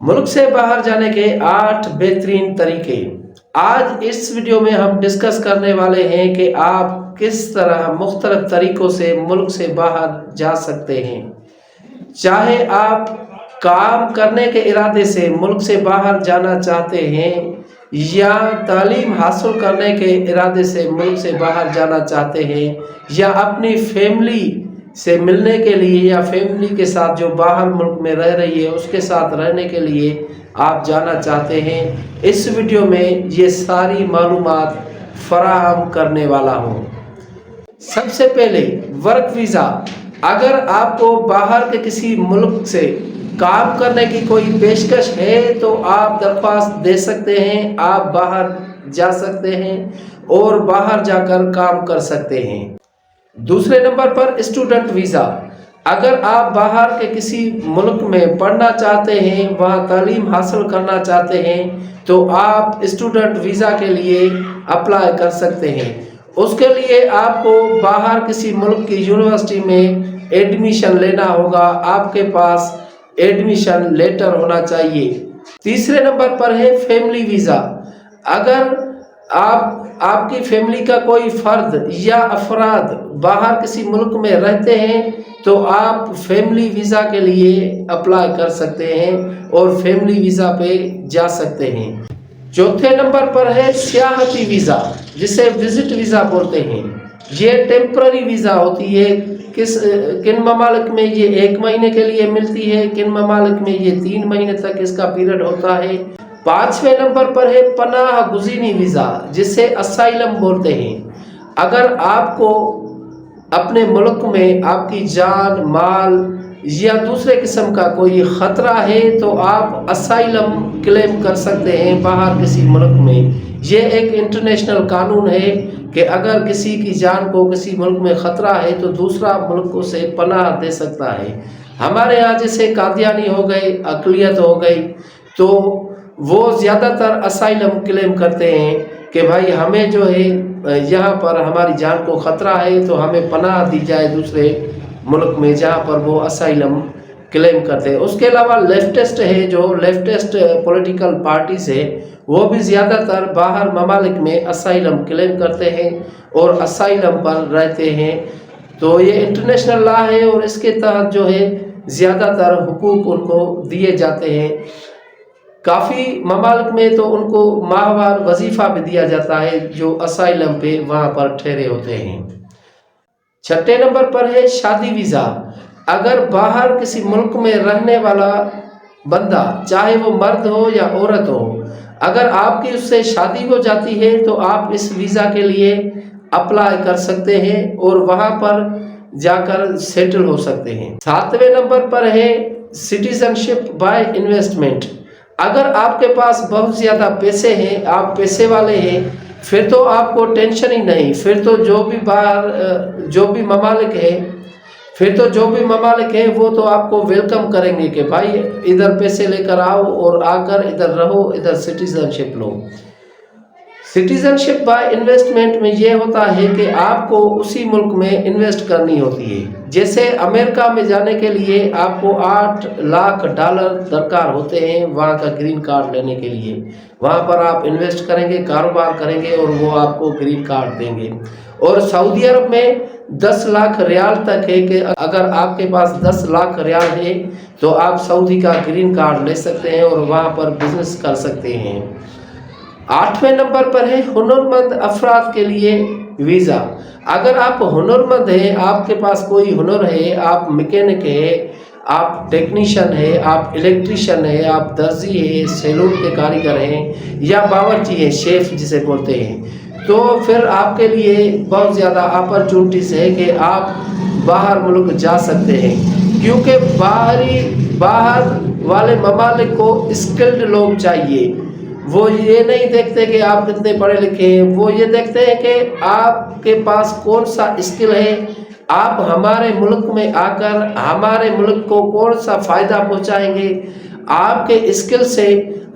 ملک سے باہر جانے کے آٹھ بہترین طریقے۔ آج اس ویڈیو میں ہم ڈسکس کرنے والے ہیں کہ آپ کس طرح مختلف طریقوں سے ملک سے باہر جا سکتے ہیں۔ چاہے آپ کام کرنے کے ارادے سے ملک سے باہر جانا چاہتے ہیں یا تعلیم حاصل کرنے کے ارادے سے ملک سے باہر جانا چاہتے ہیں یا اپنی فیملی سے ملنے کے لیے یا فیملی کے ساتھ جو باہر ملک میں رہ رہی ہے، اس کے ساتھ رہنے کے لیے آپ جانا چاہتے ہیں۔ اس ویڈیو میں یہ ساری معلومات فراہم کرنے والا ہوں۔ سب سے پہلے ورک ویزا اگر آپ کو باہر کے کسی ملک سے کام کرنے کی کوئی پیشکش ہے تو آپ درخواست دے سکتے ہیں، آپ باہر جا سکتے ہیں اور باہر جا کر کام کر سکتے ہیں۔ دوسرے نمبر پر اسٹوڈنٹ ویزا اگر آپ باہر کے کسی ملک میں پڑھنا چاہتے ہیں، وہاں تعلیم حاصل کرنا چاہتے ہیں، تو آپ اسٹوڈنٹ ویزا کے لیے اپلائی کر سکتے ہیں۔ اس کے لیے آپ کو باہر کسی ملک کی یونیورسٹی میں ایڈمیشن لینا ہوگا۔ آپ کے پاس ایڈمیشن لیٹر ہونا چاہیے۔ تیسرے نمبر پر ہے فیملی ویزا اگر آپ آپ کی فیملی کا کوئی فرد یا افراد باہر کسی ملک میں رہتے ہیں تو آپ فیملی ویزا کے لیے اپلائی کر سکتے ہیں اور فیملی ویزا پہ جا سکتے ہیں۔ چوتھے نمبر پر ہے سیاحتی ویزا جسے وزٹ ویزا بولتے ہیں۔ یہ ٹیمپرری ویزا ہوتی ہے۔ کس، کن ممالک میں یہ ایک مہینے کے لیے ملتی ہے؟ کن ممالک میں یہ تین مہینے تک اس کا پیریڈ ہوتا ہے؟ پانچویں نمبر پر ہے پناہ گزینی ویزا، جسے اسائلم بولتے ہیں۔ اگر آپ کو اپنے ملک میں آپ کی جان، مال یا دوسرے قسم کا کوئی خطرہ ہے تو آپ اسائلم کلیم کر سکتے ہیں باہر کسی ملک میں۔ یہ ایک انٹرنیشنل قانون ہے کہ اگر کسی کی جان کو کسی ملک میں خطرہ ہے تو دوسرا ملک اسے پناہ دے سکتا ہے۔ ہمارے یہاں جیسے قادیانی ہو گئی اقلیت ہو گئی، تو وہ زیادہ تر اسائلم کلیم کرتے ہیں کہ بھائی ہمیں جو ہے، یہاں پر ہماری جان کو خطرہ ہے تو ہمیں پناہ دی جائے دوسرے ملک میں جہاں پر وہ اسائلم کلیم کرتے ہیں۔ اس کے علاوہ لیفٹسٹ ہے جو لیفٹسٹ پولیٹیکل پارٹیز ہے، وہ بھی زیادہ تر باہر ممالک میں اسائلم کلیم کرتے ہیں اور اسائلم پر رہتے ہیں۔ تو یہ انٹرنیشنل لا ہے اور اس کے تحت جو ہے، زیادہ تر حقوق ان کو دیے جاتے ہیں۔ کافی ممالک میں تو ان کو ماہوار وظیفہ بھی دیا جاتا ہے جو اسائلم پہ وہاں پر ٹھہرے ہوتے ہیں۔ چھٹے نمبر پر ہے شادی ویزا۔ اگر باہر کسی ملک میں رہنے والا بندہ، چاہے وہ مرد ہو یا عورت ہو، اگر آپ کی اس سے شادی ہو جاتی ہے تو آپ اس ویزا کے لیے اپلائی کر سکتے ہیں اور وہاں پر جا کر سیٹل ہو سکتے ہیں۔ ساتویں نمبر پر ہے سٹیزن شپ بائی انویسٹمنٹ اگر آپ کے پاس بہت زیادہ پیسے ہیں، آپ پیسے والے ہیں، پھر تو آپ کو ٹینشن ہی نہیں۔ پھر تو جو بھی باہر، جو بھی ممالک ہے، پھر تو جو بھی ممالک ہیں وہ تو آپ کو ویلکم کریں گے کہ بھائی ادھر پیسے لے کر آؤ اور آ کر ادھر رہو، ادھر سٹیزن شپ لو۔ سٹیزن شپ بائی انویسٹمنٹ میں یہ ہوتا ہے کہ آپ کو اسی ملک میں انویسٹ کرنی ہوتی ہے۔ جیسے امریکہ میں جانے کے لیے آپ کو آٹھ لاکھ ڈالر درکار ہوتے ہیں وہاں کا گرین کارڈ لینے کے لیے۔ وہاں پر آپ انویسٹ کریں گے، کاروبار کریں گے اور وہ آپ کو گرین کارڈ دیں گے۔ اور سعودی عرب میں دس لاکھ ریال تک ہے کہ اگر آپ کے پاس دس لاکھ ریال ہے تو آپ سعودی کا گرین کارڈ لے سکتے ہیں اور وہاں پر بزنس کر سکتے ہیں۔ آٹھویں نمبر پر ہے ہنرمند افراد کے لیے ویزا۔ اگر آپ ہنرمند ہیں، آپ کے پاس کوئی ہنر ہے، آپ مکینک ہے آپ ٹیکنیشین ہے آپ الیکٹریشین ہے آپ درزی ہے سیلون کے کاریگر ہیں یا باورچی ہے شیف جسے بولتے ہیں، تو پھر آپ کے لیے بہت زیادہ اپرچونٹیز ہے کہ آپ باہر ملک جا سکتے ہیں۔ کیونکہ باہری باہر والے ممالک کو اسکلڈ لوگ چاہیے۔ وہ یہ نہیں دیکھتے کہ آپ کتنے پڑھے لکھے ہیں، وہ یہ دیکھتے ہیں کہ آپ کے پاس کون سا اسکل ہے؟ آپ ہمارے ملک میں آ کر ہمارے ملک کو کون سا فائدہ پہنچائیں گے؟ آپ کے اسکل سے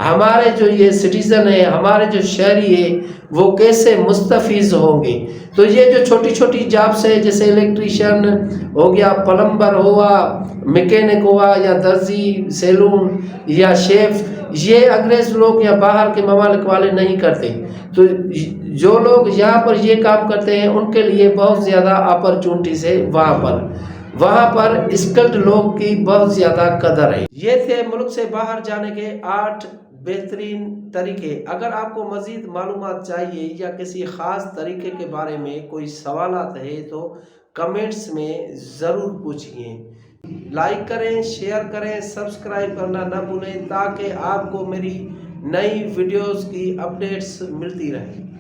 ہمارے جو یہ سٹیزن ہے ہمارے جو شہری ہے وہ کیسے مستفیض ہوں گے؟ تو یہ جو چھوٹی چھوٹی جابس ہے جیسے الیکٹریشین ہو گیا پلمبر ہوا میکینک ہوا، یا درزی سیلون یا شیف یہ انگریز لوگ یا باہر کے ممالک والے نہیں کرتے۔ تو جو لوگ یہاں پر یہ کام کرتے ہیں، ان کے لیے بہت زیادہ اپرچونٹیز ہے وہاں پر۔ وہاں پر اسکلڈ لوگ کی بہت زیادہ قدر ہے۔ یہ تھے ملک سے باہر جانے کے آٹھ بہترین طریقے۔ اگر آپ کو مزید معلومات چاہیے یا کسی خاص طریقے کے بارے میں کوئی سوالات ہے تو کمنٹس میں ضرور پوچھئے۔ لائک کریں، شیئر کریں، سبسکرائب کرنا نہ بھولیں تاکہ آپ کو میری نئی ویڈیوز کی اپڈیٹس ملتی رہیں